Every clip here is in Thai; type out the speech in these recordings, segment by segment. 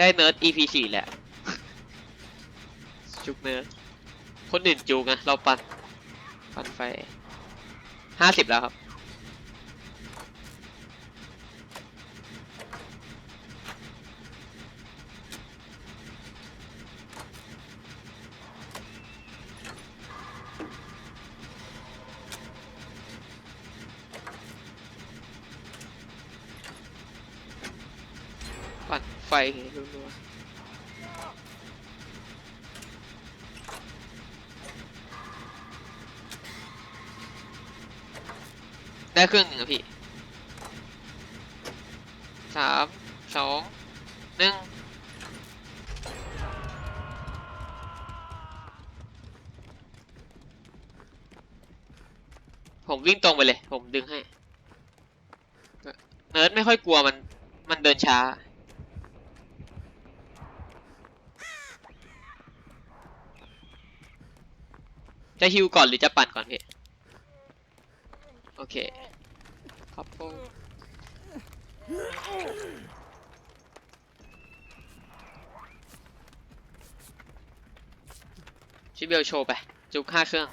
ได้เนิร์ด EP สี่แหละ จุกเนิร์ดคนอื่นจูงนะเราปันปันไฟห้าสิบแล้วครับ ปั่น ไฟรัวๆได้เครื่องหนึ่งอะพี่สามสองหนึ่งผมวิ่งตรงไปเลย ผมดึงให้ เนิร์ดไม่ค่อยกลัวมัน มันเดินช้า จะฮิวก่อนหรือจะปั่นก่อนพี่ โอเคครับผมชิเบลโชว์ไป จุกห้าเครื่อง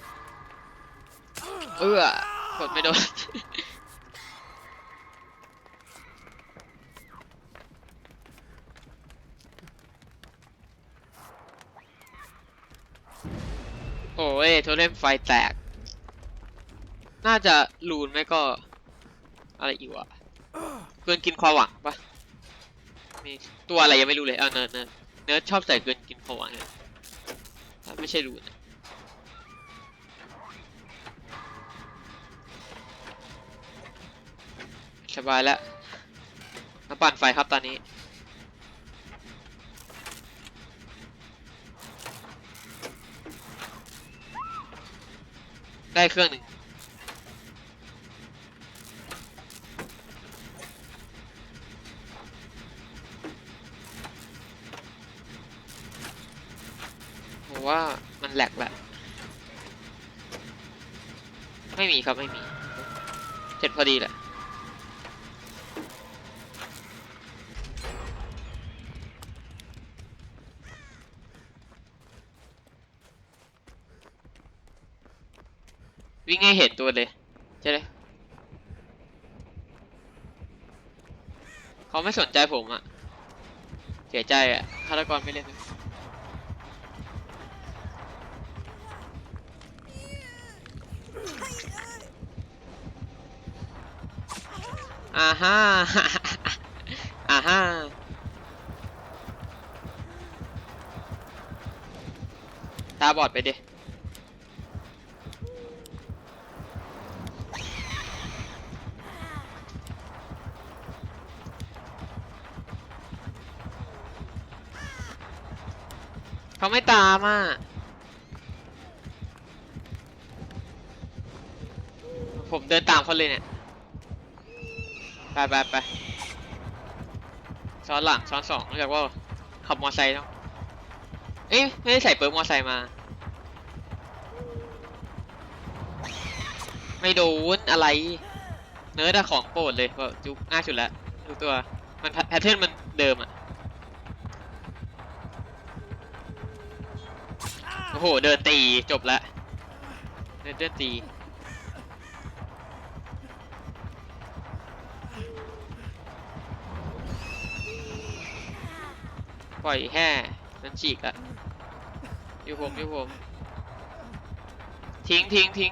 เออกดไม่โดน ทเทมไฟแตก น่าจะลูนไม่ก็ อะไรอีกวะเกินกินความหวังปะมีตัวอะไรยังไม่รู้เลยเอาเนิร์ดเนิร์ดเนิร์ดชอบใส่เกินกินความหวังเนี่ยไม่ใช่ลูนสบายแล้วมาปั่นไฟครับตอนนี้ ได้เครื่องหนึ่งผมว่ามันแหลกแหละ ไม่มีครับไม่มี เจ็ดพอดีแหละ วิ่งให้เห็นตัวเลยใช่เลยเขาไม่สนใจผมอะเสียใจอะฆาตกรไม่เล่นด้วยอ่าฮ่าอ่าฮ่าตาบอดไปดิ เขาไม่ตามอะผมเดินตามเขาเลยเนี่ย ไปไปไปซ้อนหลังซ้อนสองเรียกว่าขับมอไซค์เนาะเอ๊ะไม่ได้ใส่เปิร์มอไซค์มา ไม่โดนอะไร เนื้อแต่ของโปรดเลยว่าจุกง่ายสุดแล้วดูตัว มันแพทเทิร์นมันเดิมอะ อ้โห เดินตีจบละเดินเดินตีปล่อยแห่นั่นฉีกละอยู่ผมอยู่ผมทิ้งทิ้งทิ้ง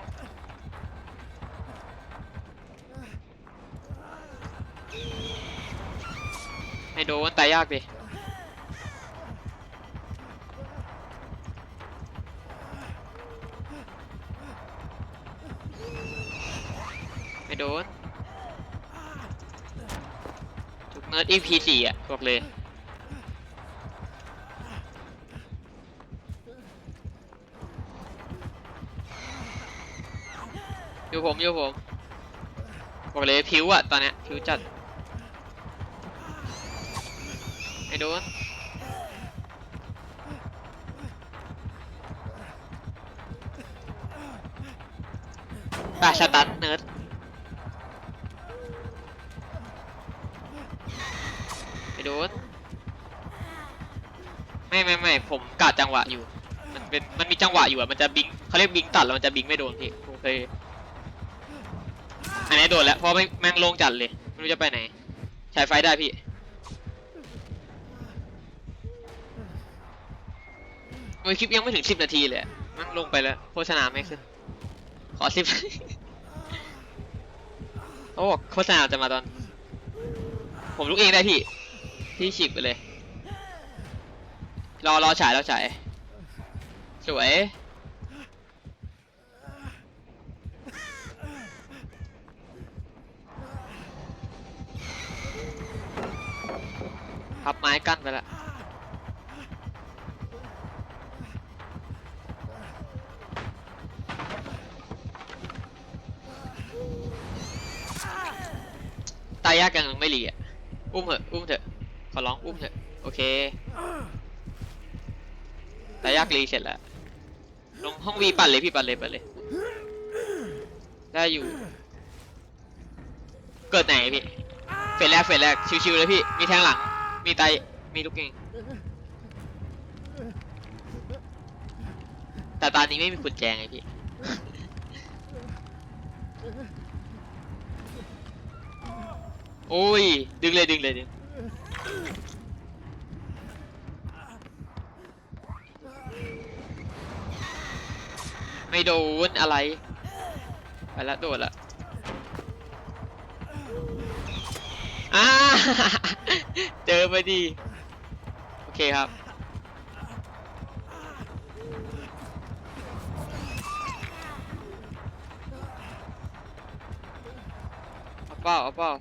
ไม่โดนตายยากดิ โดนถูกเนิร์ด EP สี่อะบอกเลยอยู่ผมอยู่ผมบอกเลยผิวอะตอนเนี้ยผิวจัดไม่โดนตาชาตันเนิร์ด โดนไม่ไม่ไม่ผมกาดจังหวะอยู่ มันเป็นมันมีจังหวะอยู่อะมันจะบิงเขาเรียกบิงตัดแล้วมันจะบิงไม่โดนพี่ผมเคยอันนี้โดนแล้วเพราะไม่แม่งโลงจัดเลยไม่รู้จะไปไหนฉายไฟได้พี่โอ้ยคลิปยังไม่ถึงสิบนาทีเลยแมันลงไปแล้วโฆษณาไม่ขึ้นขอสิบโอ้โฆษณาจะมาตอน ผมลุกเองได้พี่ พี่ฉีกไปเลย รอรอฉายรอฉาย สวย พับไม้กั้นไปล้วตายยากยังไม่รีอะ อุ้มเถอะ อุ้มเถอะ ขอร้องอุ้มเถอะโอเคตายยากรีเสร็จแล้วลงห้องวีปั่นเลยพี่ปั่นเลยปั่นเลย ได้อยู่ เกิดไหนพี่เฟสแรกเฟสแรกชิวๆเลยพี่ มีแทงหลัง มีไตมีลูกเก่งแต่ตอนนี้ไม่มีกุญแจไงพี่โอ้ย ดึงเลยดึงเลยดึง ไม่โดนอะไรไปละโดนละอ่าเจอมาดีโอเคครับเอาเป้าเอาเป้า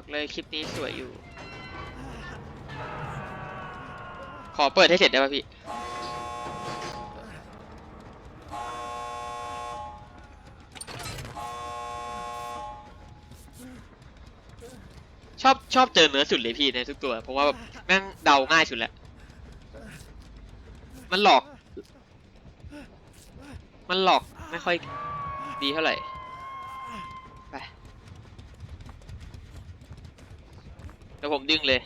บอกเลยคลิปนี้สวยอยู่ ขอเปิดให้เสร็จได้ป่ะพี่ชอบชอบเจอเนื้อสุดเลยพี่ในทุกตัว เพราะว่าแบบแม่งเดาง่ายสุดแหละ มันหลอก มันหลอกไม่ค่อยดีเท่าไหร่ ไป เดี๋ยวผมดึงเลย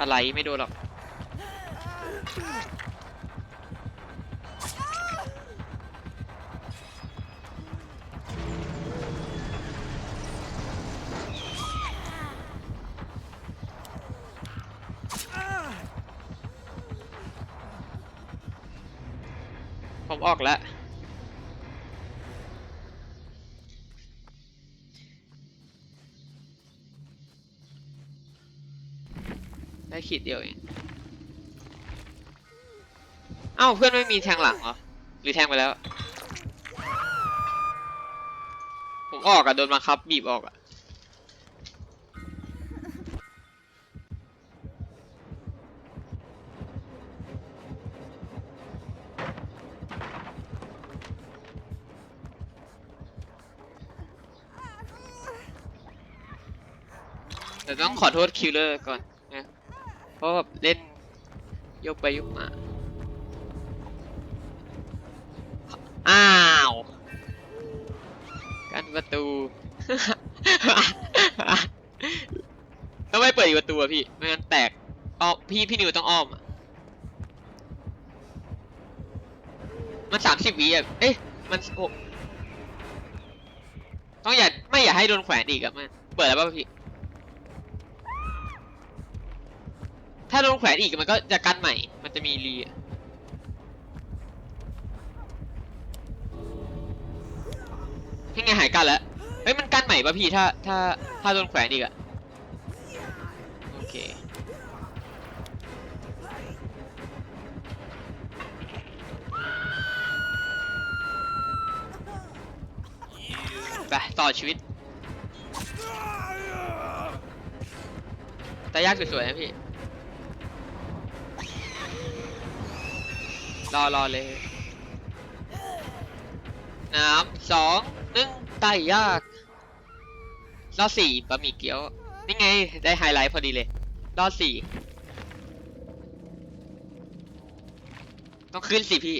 อะไรไม่โดนหรอก ผมออกแล้ว ขีดเดียวเองเอ้าเพื่อนไม่มีแทงหลังเหรอ หรือแทงไปแล้ว ผมออกอะโดนบังคับ บีบออกอะแต่ต้องขอโทษคิลเลอร์ก่อนนะ ราะแบบเล่นยกไปยกมา อ้าว กันประตู ต้องไม่เปิดอีกประตูอะพี่ ไม่งั้นแตกอ้อมพี่พี่นิวต้องอ้อมอะมันสามสิบวิอะเอ๊ะ มันโอ้ต้องอย่าไม่อย่าให้โดนแขวนอีกอะมัน เปิดแล้วป่ะพี่ ถ้าโดนแขวนอีกมันก็จะกันใหม่ มันจะมีรีอะพี่ไงหายกันแล้ว เฮ้ยมันกันใหม่ป่ะพี่ถ้าถ้าถ้าโดนแขวนอีกอะโอเค ไปต่อชีวิต แต่ยากสวยๆนะพี่ รอรอเลยน้ำสองหนึ่งไต่ยาก รอบสี่บะหมี่เกี๊ยว นี่ไง ได้ไฮไลท์พอดีเลย รอบสี่ ต้องขึ้นสิพี่